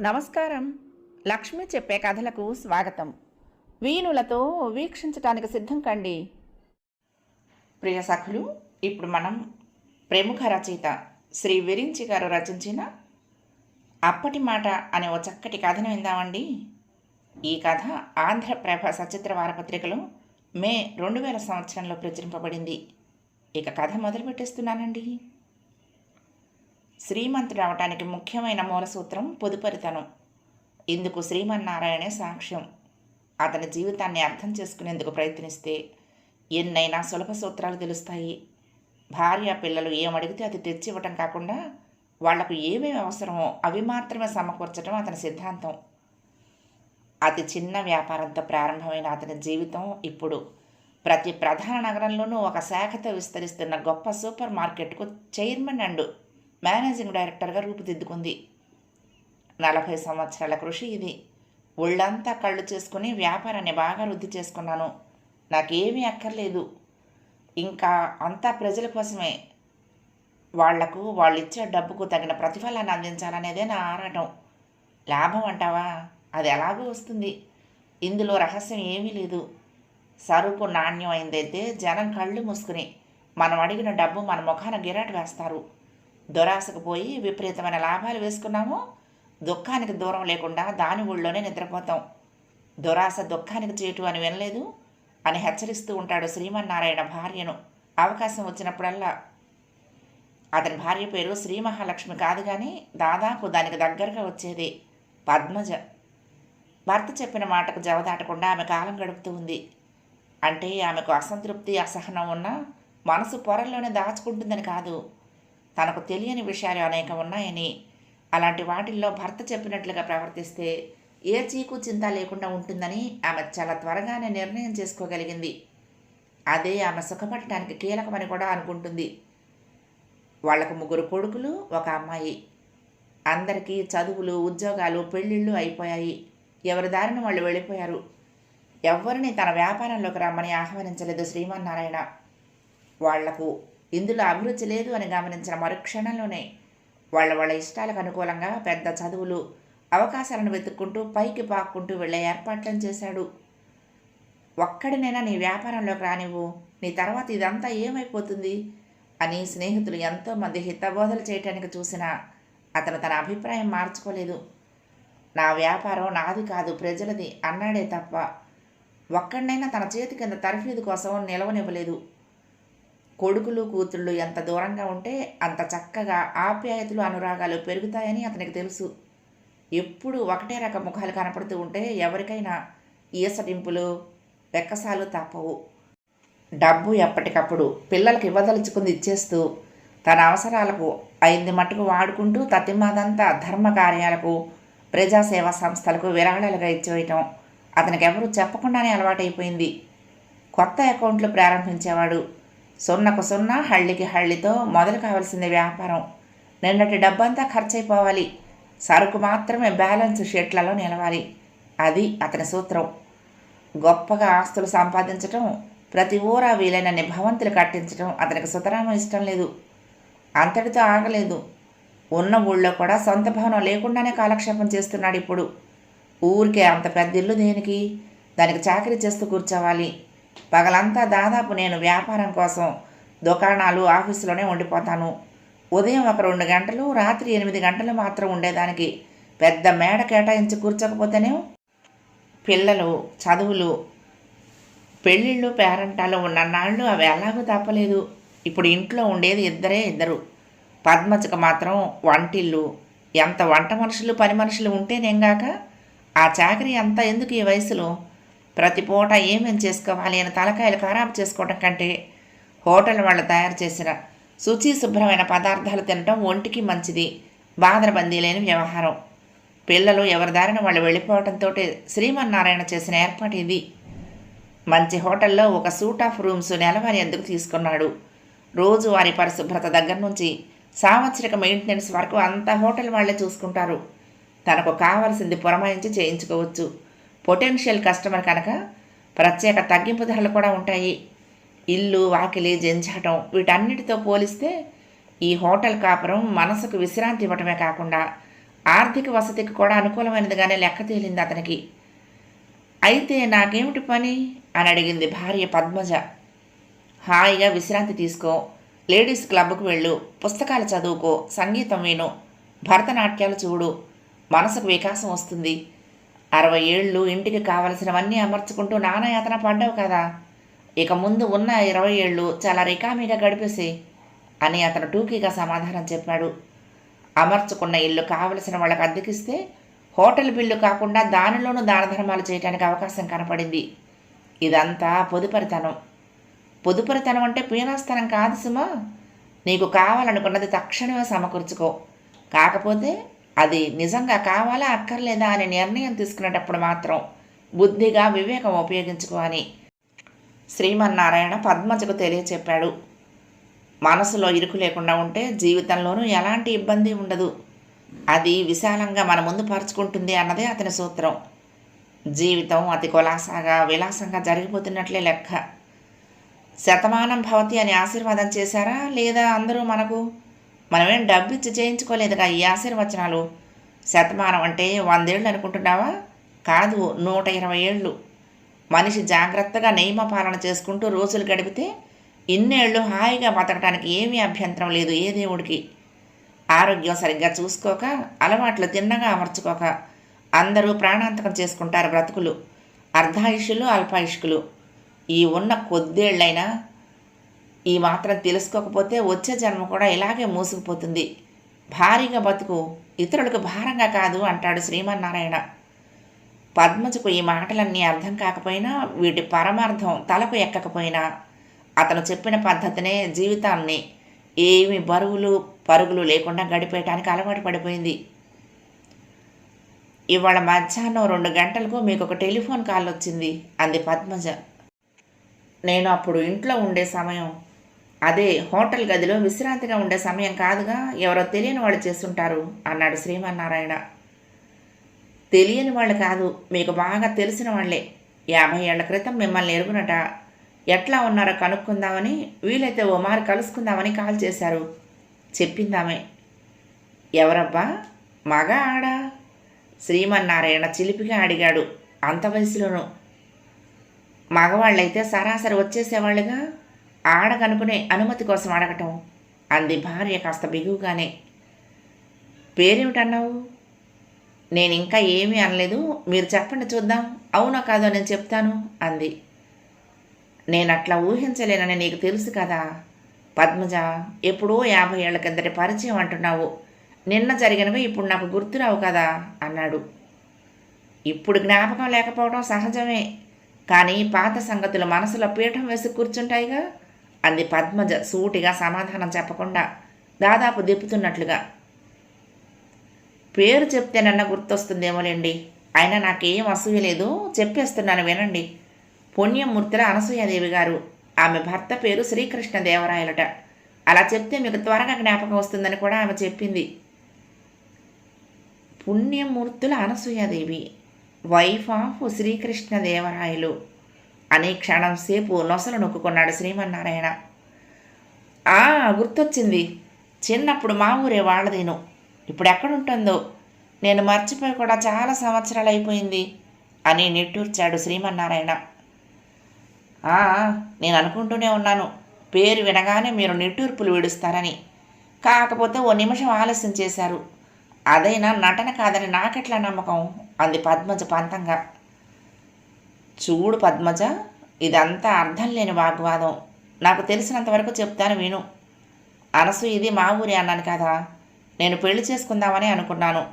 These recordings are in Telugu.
నమస్కారం. లక్ష్మి చెప్పే కథలకు స్వాగతం. వీణులతో వీక్షించటానికి సిద్ధం కండి. ప్రియ సఖులు ఇప్పుడు మనం ప్రముఖ రచయిత శ్రీ విరించి గారు రచించిన అప్పటి మాట అనే ఓ చక్కటి కథను విందామండి. ఈ కథ ఆంధ్రప్రభ సచిత్ర వారపత్రికలో మే రెండు వేల సంవత్సరంలో ప్రచురింపబడింది. ఇక కథ మొదలు పెట్టేస్తున్నానండి శ్రీమంతుడు అవటానికి ముఖ్యమైన మూలసూత్రం పొదుపరితనం. ఇందుకు శ్రీమన్నారాయణే సాక్ష్యం. అతని జీవితాన్ని అర్థం చేసుకునేందుకు ప్రయత్నిస్తే ఎన్నైనా సులభ సూత్రాలు తెలుస్తాయి. భార్య పిల్లలు ఏమడిగితే అది తెచ్చి ఇవ్వటం కాకుండా వాళ్ళకు ఏమేమి అవసరమో అవి మాత్రమే సమకూర్చడం అతని సిద్ధాంతం. అతి చిన్న వ్యాపారంతో ప్రారంభమైన అతని జీవితం ఇప్పుడు ప్రతి ప్రధాన నగరంలోనూ ఒక శాఖతో విస్తరిస్తున్న గొప్ప సూపర్ మార్కెట్కు చైర్మన్ అండ్. మేనేజింగ్ డైరెక్టర్గా రూపుదిద్దుకుంది. నలభై సంవత్సరాల కృషి ఇది. ఒళ్ళంతా కళ్ళు చేసుకుని వ్యాపారాన్ని బాగా వృద్ధి చేసుకున్నాను. నాకేమీ అక్కర్లేదు. ఇంకా అంతా ప్రజల కోసమే. వాళ్ళకు వాళ్ళు ఇచ్చే డబ్బుకు తగిన ప్రతిఫలాన్ని అందించాలనేదే నా ఆరాటం. లాభం అంటావా? అది ఎలాగో వస్తుంది. ఇందులో రహస్యం ఏమీ లేదు. సరుకు నాణ్యం అయిందైతే జనం కళ్ళు మూసుకుని మనం అడిగిన డబ్బు మన ముఖాన గిరాటు వేస్తారు. దురాశకు పోయి విపరీతమైన లాభాలు వేసుకున్నాము. దుఃఖానికి దూరం లేకుండా దాని ఊళ్ళోనే నిద్రపోతాం. దురాశ దుఃఖానికి చేటు అని వినలేదు. అని హెచ్చరిస్తూ ఉంటాడు శ్రీమన్నారాయణ భార్యను. అవకాశం వచ్చినప్పుడల్లా. అతని భార్య పేరు శ్రీ మహాలక్ష్మి కాదు కానీ దాదాపు దానికి దగ్గరగా వచ్చేది పద్మజ. భర్త చెప్పిన మాటకు జవదాటకుండా ఆమె కాలం గడుపుతూ ఉంది. అంటే ఆమెకు అసంతృప్తి అసహనం ఉన్నా మనసు పొరల్లోనే దాచుకుంటుందని కాదు. తనకు తెలియని విషయాలు అనేకం ఉన్నాయని అలాంటి వాటిల్లో భర్త చెప్పినట్లుగా ప్రవర్తిస్తే ఏ చీకు చింత లేకుండా ఉంటుందని ఆమె చాలా త్వరగానే నిర్ణయం చేసుకోగలిగింది. అదే ఆమె సుఖపడటానికి కీలకమని కూడా అనుకుంటుంది. వాళ్ళకు ముగ్గురు కొడుకులు ఒక అమ్మాయి. అందరికీ చదువులు ఉద్యోగాలు పెళ్ళిళ్ళు అయిపోయాయి. ఎవరి దారిని వాళ్ళు వెళ్ళిపోయారు? ఎవ్వరిని తన వ్యాపారంలోకి రమ్మని ఆహ్వానించలేదు శ్రీమన్నారాయణ. వాళ్ళకు ఇందులో అభిరుచి లేదు అని గమనించిన మరుక్షణంలోనే వాళ్ళ వాళ్ళ ఇష్టాలకు అనుకూలంగా పెద్ద చదువులు అవకాశాలను వెతుక్కుంటూ పైకి పాక్కుంటూ వెళ్ళే ఏర్పాట్లను చేశాడు. ఒక్కడినైనా నీ వ్యాపారంలోకి రానివ్వు నీ తర్వాత ఇదంతా ఏమైపోతుంది అని స్నేహితులు ఎంతోమంది హితబోధలు చేయటానికి చూసినా అతను తన అభిప్రాయం మార్చుకోలేదు. నా వ్యాపారం నాది కాదు ప్రజలది అన్నాడే తప్ప ఒక్కడినైనా తన చేతి కింద తర్ఫీదు కోసం నిలవనివ్వలేదు. కొడుకులు కూతుళ్ళు ఎంత దూరంగా ఉంటే అంత చక్కగా ఆప్యాయతలు అనురాగాలు పెరుగుతాయని అతనికి తెలుసు. ఎప్పుడు ఒకటే రకం ముఖాలు కనపడుతూ ఉంటే ఎవరికైనా ఈసటింపులు వెక్కసాలు తప్పవు. డబ్బు ఎప్పటికప్పుడు పిల్లలకు ఇవ్వదలుచుకుంది ఇచ్చేస్తూ తన అవసరాలకు అయింది మట్టుకు వాడుకుంటూ తతిమాదంతా ధర్మ కార్యాలకు ప్రజాసేవా సంస్థలకు విరాళాలుగా ఇచ్చేయటం అతనికి ఎవరూ చెప్పకుండానే అలవాటైపోయింది. కొత్త అకౌంట్లు ప్రారంభించేవాడు సున్నకు సున్నా హళ్ళికి హళ్ళితో మొదలు కావాల్సింది వ్యాపారం. నిన్నటి డబ్బంతా ఖర్చయిపోవాలి సరుకు మాత్రమే బ్యాలెన్స్ షీట్లలో నిలవాలి. అది అతని సూత్రం. గొప్పగా ఆస్తులు సంపాదించటం ప్రతి ఊరా వీలైనన్ని భవంతులు కట్టించడం అతనికి సుతరామం ఇష్టం లేదు. అంతటితో ఆగలేదు. ఉన్న ఊళ్ళో కూడా సొంత భవనం లేకుండానే కాలక్షేపం చేస్తున్నాడు ఇప్పుడు. ఊరికే అంత పెద్ద ఇల్లు దేనికి? దానికి చాకరీ చేస్తూ కూర్చోవాలి. పగలంతా దాదాపు నేను వ్యాపారం కోసం దుకాణాలు ఆఫీసులోనే ఉండిపోతాను. ఉదయం ఒక రెండు గంటలు రాత్రి ఎనిమిది గంటలు మాత్రం ఉండేదానికి పెద్ద మేడ కేటాయించి కూర్చోకపోతేనే పిల్లలు చదువులు పెళ్ళిళ్ళు పేరంటాలు ఉన్నన్నాళ్ళు అవి ఎలాగూ తప్పలేదు ఇప్పుడు ఇంట్లో ఉండేది ఇద్దరే ఇద్దరు. పద్మజకు మాత్రం వంటిల్లు. ఎంత వంట మనుషులు పని మనుషులు ఉంటేనేం కాక ఆ చాకరీ అంతా ఎందుకు ఈ వయసులో? ప్రతి పూట ఏమేం చేసుకోవాలి అని తలకాయలు ఖరాబు చేసుకోవడం కంటే హోటల్ వాళ్ళు తయారు చేసిన శుచి శుభ్రమైన పదార్థాలు తినడం ఒంటికి మంచిది. బాధరబందీ లేని వ్యవహారం. పిల్లలు ఎవరి దారిన వాళ్ళు వెళ్ళిపోవడంతో శ్రీమన్నారాయణ చేసిన ఏర్పాటు ఇది. మంచి హోటల్లో ఒక సూట్ ఆఫ్ రూమ్స్ నెలవారి ఎందుకు తీసుకున్నాడు. రోజువారి పరిశుభ్రత దగ్గర నుంచి సాంవత్సరిక మెయింటెనెన్స్ వరకు అంతా హోటల్ వాళ్ళే చూసుకుంటారు. తనకు కావాల్సింది పురమాయించి చేయించుకోవచ్చు. పొటెన్షియల్ కస్టమర్ కనుక ప్రత్యేక తగ్గింపు ధరలు కూడా ఉంటాయి. ఇల్లు వాకిలి జంజాటం వీటన్నిటితో పోలిస్తే ఈ హోటల్ కాపురం మనసుకు విశ్రాంతి ఇవ్వటమే కాకుండా ఆర్థిక వసతికి కూడా అనుకూలమైనదిగానే లెక్క తేలింది అతనికి. అయితే నాకేమిటి పని? అని అడిగింది భార్య పద్మజ. హాయిగా విశ్రాంతి తీసుకో. లేడీస్ క్లబ్కు వెళ్ళు. పుస్తకాలు చదువుకో. సంగీతం విను. భరతనాట్యాలు చూడు. మనసుకు వికాసం వస్తుంది. అరవై ఏళ్ళు ఇంటికి కావలసినవన్నీ అమర్చుకుంటూ నానాయాతన పడ్డావు కదా. ఇక ముందు ఉన్న ఇరవై ఏళ్ళు చాలా రికామీగా గడిపేసి అని అతను టూకీగా సమాధానం చెప్పాడు. అమర్చుకున్న ఇల్లు కావలసిన వాళ్ళకి అద్దెకిస్తే హోటల్ బిల్లు కాకుండా దానిలోనూ దాన ధర్మాలు చేయడానికి అవకాశం కనపడింది. ఇదంతా పొదుపరితనం. పొదుపరితనం అంటే పీనాస్తనం కాదు సుమా. నీకు కావాలనుకున్నది తక్షణమే సమకూర్చుకో. కాకపోతే అది నిజంగా కావాలా అక్కర్లేదా అనే నిర్ణయం తీసుకునేటప్పుడు మాత్రం బుద్ధిగా వివేకం ఉపయోగించుకోని శ్రీమన్నారాయణ పద్మజకు తెలియచెప్పాడు. మనసులో ఇరుకు లేకుండా ఉంటే జీవితంలోనూ ఎలాంటి ఇబ్బంది ఉండదు. అది విశాలంగా మన ముందు పరుచుకుంటుంది అన్నదే అతని సూత్రం. జీవితం అతి కులాసాగా విలాసంగా జరిగిపోతున్నట్లే లెక్క. శతమానం భవతి అని ఆశీర్వాదం చేశారా? లేదా అందరూ మనకు మనమేం డబ్బు ఇచ్చి చేయించుకోలేదుగా ఈ ఆశీర్వచనాలు. శతమానం అంటే వందేళ్ళు అనుకుంటున్నావా? కాదు నూట ఇరవై ఏళ్ళు. మనిషి జాగ్రత్తగా నియమ పాలన చేసుకుంటూ రోజులు గడిపితే ఇన్నేళ్ళు హాయిగా బతకడానికి ఏమీ అభ్యంతరం లేదు ఏ దేవుడికి. ఆరోగ్యం సరిగ్గా చూసుకోక అలవాట్లు తిన్నగా అమర్చుకోక అందరూ ప్రాణాంతకం చేసుకుంటారు బ్రతుకులు. అర్ధాయుషులు అల్పాయుష్కులు ఈ ఉన్న కొద్దేళ్ళైనా ఈ మాత్రం తెలుసుకోకపోతే వచ్చే జన్మ కూడా ఇలాగే మూసుకుపోతుంది. భారీగా బతుకు ఇతరులకు భారంగా కాదు అంటాడు శ్రీమన్నారాయణ. పద్మజకు ఈ మాటలన్నీ అర్థం కాకపోయినా వీటి పరమార్థం తలకు ఎక్కకపోయినా అతను చెప్పిన పద్ధతినే జీవితాన్ని ఏమి బరువులు పరుగులు లేకుండా గడిపేయటానికి అలవాటు పడిపోయింది. ఇవాళ మధ్యాహ్నం రెండు గంటలకు మీకు ఒక టెలిఫోన్ కాల్ వచ్చింది అంది పద్మజ. నేను అప్పుడు ఇంట్లో ఉండే సమయం అదే హోటల్ గదిలో విశ్రాంతిగా ఉండే సమయం కాదుగా ఎవరో తెలియని వాళ్ళు చేస్తుంటారు అన్నాడు శ్రీమన్నారాయణ. తెలియని వాళ్ళు కాదు మీకు బాగా తెలిసిన వాళ్ళే. యాభై ఏళ్ళ క్రితం మిమ్మల్ని ఎరుగునట. ఎట్లా ఉన్నారో కనుక్కుందామని వీలైతే ఓ మారు కలుసుకుందామని కాల్ చేశారు. చెప్పిందామే. ఎవరబ్బా? మగ ఆడా? శ్రీమన్నారాయణ చిలిపిగా అడిగాడు. అంత వయసులోనూ. మగవాళ్ళైతే సరాసరి వచ్చేసేవాళ్ళుగా? ఆడగనుకునే అనుమతి కోసం అడగటం అంది భార్య కాస్త బిగువుగానే. పేరేమిటన్నావు? నేను ఇంకా ఏమీ అనలేదు. మీరు చెప్పండి చూద్దాం. అవునా కాదో నేను చెప్తాను అంది. నేను అట్లా ఊహించలేనని నీకు తెలుసు కదా. పద్మజ ఎప్పుడో యాభై ఏళ్ళ కిందటి పరిచయం అంటున్నావు. నిన్న జరిగినవి ఇప్పుడు నాకు గుర్తురావు కదా అన్నాడు. ఇప్పుడు జ్ఞాపకం లేకపోవడం సహజమే. కానీ పాత సంగతులు మనసులో పీఠం వేసి కూర్చుంటాయిగా? అంది పద్మజ సూటిగా సమాధానం చెప్పకుండా. దాదాపు దిప్పుతున్నట్లుగా పేరు చెప్తే నన్న గుర్తొస్తుందేమోలేండి. అయినా నాకేం అసూయ లేదు చెప్పేస్తున్నాను వినండి. పుణ్యమూర్తుల అనసూయాదేవి గారు. ఆమె భర్త పేరు శ్రీకృష్ణదేవరాయలట. అలా చెప్తే మీకు త్వరగా జ్ఞాపకం వస్తుందని కూడా ఆమె చెప్పింది. పుణ్యమూర్తుల అనసూయాదేవి. Wife of Srikrishnadevarayalu. అని క్షణం సేపు నొసలు నొక్కుకున్నాడు శ్రీమన్నారాయణ. ఆ గుర్తొచ్చింది. చిన్నప్పుడు మా ఊరే వాళ్ళదేను. ఇప్పుడు ఎక్కడుంటుందో? నేను మర్చిపోయి కూడా చాలా సంవత్సరాలు అయిపోయింది అని నిట్టూర్చాడు శ్రీమన్నారాయణ. "ఆ, నేను అనుకుంటూనే ఉన్నాను. పేరు వినగానే మీరు నిట్టూర్పులు విడుస్తారని. కాకపోతే ఓ నిమిషం ఆలస్యం చేశారు. అదైనా నటన కాదని నాకెట్లా నమ్మకం? అంది పద్మజ పంతంగా. చూడు పద్మజ ఇదంతా అర్థం లేని వాగ్వాదం. నాకు తెలిసినంత వరకు చెప్తాను విను. అనసు ఇది మా ఊరి అన్నాను కదా. నేను పెళ్ళి చేసుకుందామని అనుకున్నాను.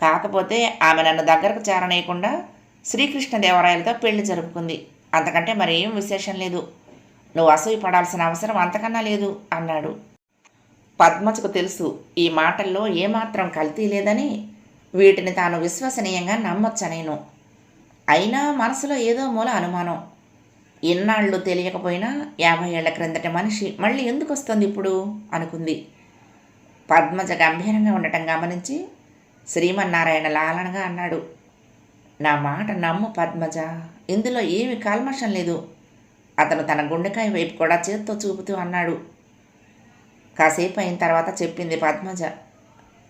కాకపోతే ఆమె నన్ను దగ్గరకు చేరనేయకుండా శ్రీకృష్ణదేవరాయలతో పెళ్ళి జరుపుకుంది. అంతకంటే మరేం విశేషం లేదు. నువ్వు అసూయ పడాల్సిన అవసరం అంతకన్నా లేదు అన్నాడు. పద్మజకు తెలుసు ఈ మాటల్లో ఏమాత్రం కల్తీ లేదని వీటిని తాను విశ్వసనీయంగా నమ్మొచ్చనేను అయినా మనసులో ఏదో మూల అనుమానం. ఇన్నాళ్ళు తెలియకపోయినా యాభై ఏళ్ళ క్రిందటి మనిషి మళ్ళీ ఎందుకు వస్తుంది ఇప్పుడు? అనుకుంది. పద్మజ గంభీరంగా ఉండటం గమనించి శ్రీమన్నారాయణ లాలనగా అన్నాడు. నా మాట నమ్ము పద్మజ. ఇందులో ఏమి కాల్మషం లేదు. అతను తన గుండెకాయ వైపు కూడా చేత్తో చూపుతూ అన్నాడు. కాసేపు అయిన తర్వాత చెప్పింది పద్మజ.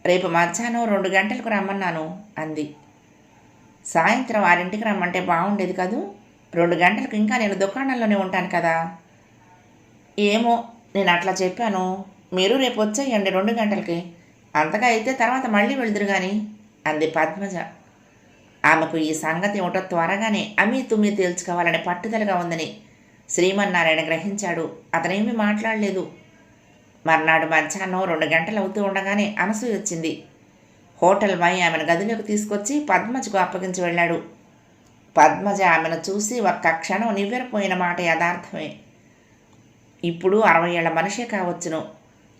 రేపు మధ్యాహ్నం రెండు గంటలకు రమ్మన్నాను అంది. సాయంత్రం ఆరింటికి రమ్మంటే బాగుండేది కదూ? రెండు గంటలకు ఇంకా నేను దుకాణంలోనే ఉంటాను కదా. ఏమో నేను అట్లా చెప్పాను. మీరు రేపు వచ్చేయండి రెండు గంటలకి. అంతగా అయితే తర్వాత మళ్ళీ వెళ్దురు కానీ అంది పద్మజ. ఆమెకు ఈ సంగతి ఏమిటో త్వరగానే అమీ తుమ్మి తేల్చుకోవాలని పట్టుదలగా ఉందని శ్రీమన్నారాయణ గ్రహించాడు. అతనేమీ మాట్లాడలేదు. మర్నాడు మధ్యాహ్నం రెండు గంటలు అవుతూ ఉండగానే అనసూయ వచ్చింది. హోటల్ మై ఆమెను గదిలోకి తీసుకొచ్చి పద్మజకు అప్పగించి వెళ్ళాడు. పద్మజ ఆమెను చూసి ఒక్క క్షణం నివ్వెరపోయిన మాట యథార్థమే. ఇప్పుడు అరవై ఏళ్ళ మనిషే కావచ్చును.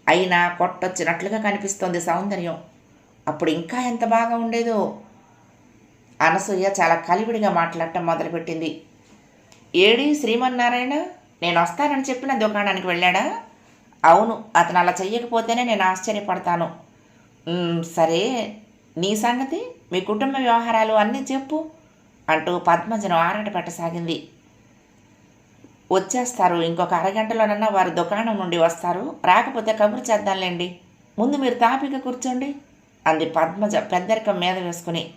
అయినా కొట్టొచ్చినట్లుగా కనిపిస్తోంది సౌందర్యం. అప్పుడు ఇంకా ఎంత బాగా ఉండేదో. అనసూయ చాలా కలివిడిగా మాట్లాడటం మొదలుపెట్టింది. ఏడి శ్రీమన్నారాయణ నేను వస్తానని చెప్పిన దుకాణానికి వెళ్ళాడా? అవును అతను అలా చెయ్యకపోతేనే నేను ఆశ్చర్యపడతాను. సరే నీ సంగతి మీ కుటుంబ వ్యవహారాలు అన్నీ చెప్పు అంటూ పద్మజను ఆరాట పెట్టసాగింది వచ్చేస్తారు ఇంకొక అరగంటలోనన్నా వారు దుకాణం నుండి వస్తారు. రాకపోతే కబురు చేద్దాంలేండి. ముందు మీరు తాపిక కూర్చోండి అంది పద్మజ పెద్దరికం మీద వేసుకుని.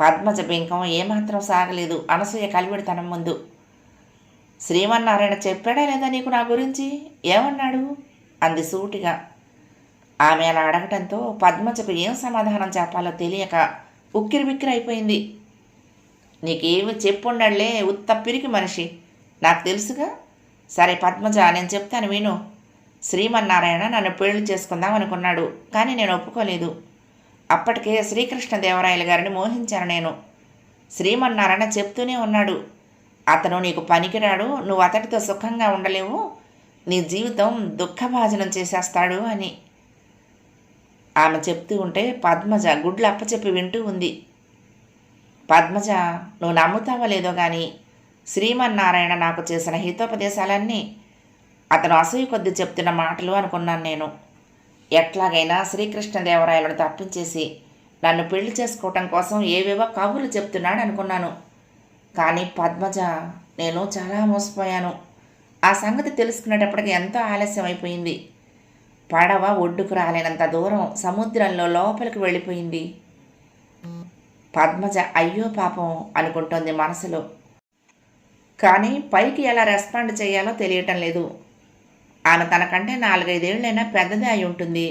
పద్మజ బింకం ఏమాత్రం సాగలేదు అనసూయ కలివిడితనం ముందు. శ్రీమన్నారాయణ చెప్పాడా లేదా నీకు నా గురించి? ఏమన్నాడు? అంది సూటిగా. ఆమె అలా అడగటంతో పద్మజకు ఏం సమాధానం చెప్పాలో తెలియక ఉక్కిరి బిక్కిరి అయిపోయింది. నీకేమి చెప్పుండలే ఉత్త పిరికి మనిషి. నాకు తెలుసుగా. సరే పద్మజ నేను చెప్తాను విను. శ్రీమన్నారాయణ నన్ను పెళ్ళి చేసుకుందాం అనుకున్నాడు కానీ నేను ఒప్పుకోలేదు. అప్పటికే శ్రీకృష్ణదేవరాయలు గారిని మోహించాను నేను. శ్రీమన్నారాయణ చెప్తూనే ఉన్నాడు. అతను నీకు పనికిరాడు నువ్వు అతడితో సుఖంగా ఉండలేవు నీ జీవితం దుఃఖభాజనం చేసేస్తాడు అని. ఆమె చెప్తూ ఉంటే పద్మజ గుడ్లు అప్పచెప్పి వింటూ ఉంది. పద్మజ నువ్వు నమ్ముతావా లేదో కానీ శ్రీమన్నారాయణ నాకు చేసిన హితోపదేశాలన్నీ అతను అసూయ కొద్ది చెప్తున్న మాటలు అనుకున్నాను నేను. ఎట్లాగైనా శ్రీకృష్ణదేవరాయలను తప్పించేసి నన్ను పెళ్ళి చేసుకోవటం కోసం ఏవేవో కబుర్లు చెప్తున్నాడు అనుకున్నాను. కానీ పద్మజ నేను చాలా మోసపోయాను. ఆ సంగతి తెలుసుకునేటప్పటికి ఎంతో ఆలస్యం అయిపోయింది పడవ ఒడ్డుకు రాలేనంత దూరం సముద్రంలో లోపలికి వెళ్ళిపోయింది. పద్మజ అయ్యో పాపం అనుకుంటోంది మనసులో. కానీ పైకి ఎలా రెస్పాండ్ చేయాలో తెలియటం లేదు. ఆమె తనకంటే నాలుగైదేళ్ళైనా పెద్దదే అయి ఉంటుంది.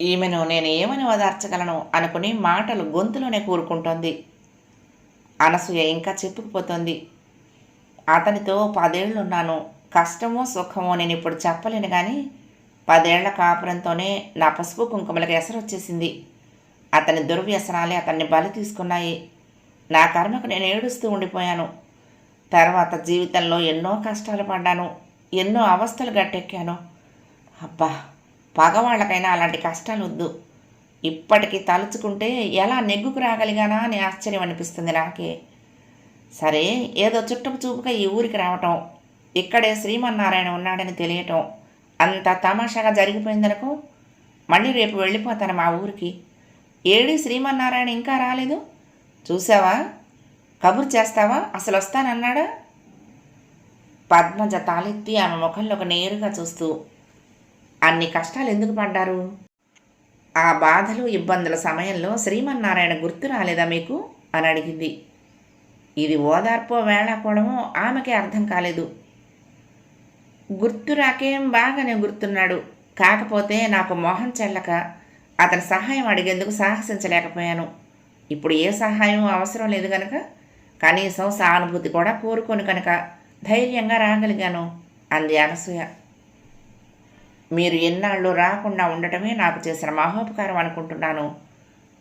ఈమెను నేను ఏమని ఓదార్చగలను అనుకుని మాటలు గొంతులోనే కూరుకుంటోంది. అనసూయ ఇంకా చెప్పుకుపోతోంది. అతనితో పదేళ్ళున్నాను కష్టమో సుఖమో నేను ఇప్పుడు చెప్పలేను కానీ పదేళ్ళ కాపురంతోనే నా పసుపు కుంకుమలకు ఎసరొచ్చేసింది అతని దుర్వ్యసనాలే అతన్ని బలి తీసుకున్నాయి. నా కర్మకు నేను ఏడుస్తూ ఉండిపోయాను. తర్వాత జీవితంలో ఎన్నో కష్టాలు పడ్డాను. ఎన్నో అవస్థలు గట్టెక్కాను. అబ్బా పగవాళ్ళకైనా అలాంటి కష్టాలు వద్దు. ఇప్పటికీ తలుచుకుంటే ఎలా నెగ్గుకు రాగలిగానా అని ఆశ్చర్యం అనిపిస్తుంది నాకే. సరే ఏదో చుట్టపు చూపుగా ఈ ఊరికి రావటం ఇక్కడే శ్రీమన్నారాయణ ఉన్నాడని తెలియటం అంత తమాషాగా జరిగిపోయిందనుకో మళ్ళీ రేపు వెళ్ళిపోతాను మా ఊరికి. ఏడి శ్రీమన్నారాయణ ఇంకా రాలేదు? చూసావా? కబురు చేస్తావా? అసలు వస్తానన్నాడా? పద్మజ తాలెత్తి ఆమె ముఖంలోకి నేరుగా చూస్తూ అన్ని కష్టాలు ఎందుకు పడ్డారు? ఆ బాధలు ఇబ్బందుల సమయంలో శ్రీమన్నారాయణ గుర్తు రాలేదా మీకు? అని అడిగింది. ఇది ఓదార్పో వేళాకోవడమో ఆమెకే అర్థం కాలేదు. గుర్తు రాకేం బాగానే గుర్తున్నాడు. కాకపోతే నాకు మొహం చెల్లక అతని సహాయం అడిగేందుకు సాహసించలేకపోయాను. ఇప్పుడు ఏ సహాయం అవసరం లేదు కనుక కనీసం సానుభూతి కూడా కోరుకొని కనుక ధైర్యంగా రాగలిగాను అంది అనసూయ. మీరు ఎన్నాళ్ళు రాకుండా ఉండటమే నాకు చేసిన మహోపకారం అనుకుంటున్నాను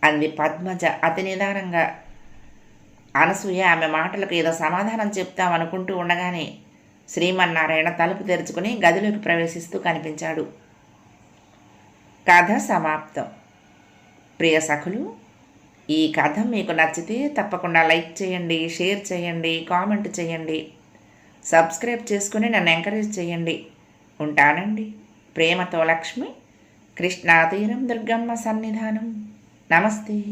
అంది పద్మజ అతి నిదానంగా. అనసూయ ఆమె మాటలకు ఏదో సమాధానం చెప్తామనుకుంటూ ఉండగానే శ్రీమన్నారాయణ తలుపు తెరుచుకుని గదిలోకి ప్రవేశిస్తూ కనిపించాడు. కథ సమాప్తం. ప్రియ సఖులు ఈ కథ మీకు నచ్చితే తప్పకుండా లైక్ చేయండి షేర్ చేయండి కామెంట్ చేయండి. సబ్స్క్రైబ్ చేసుకుని నన్ను ఎంకరేజ్ చేయండి. ఉంటానండి. ప్రేమతో లక్ష్మి కృష్ణాతీరం దుర్గమ్మ సన్నిధానం. నమస్తే.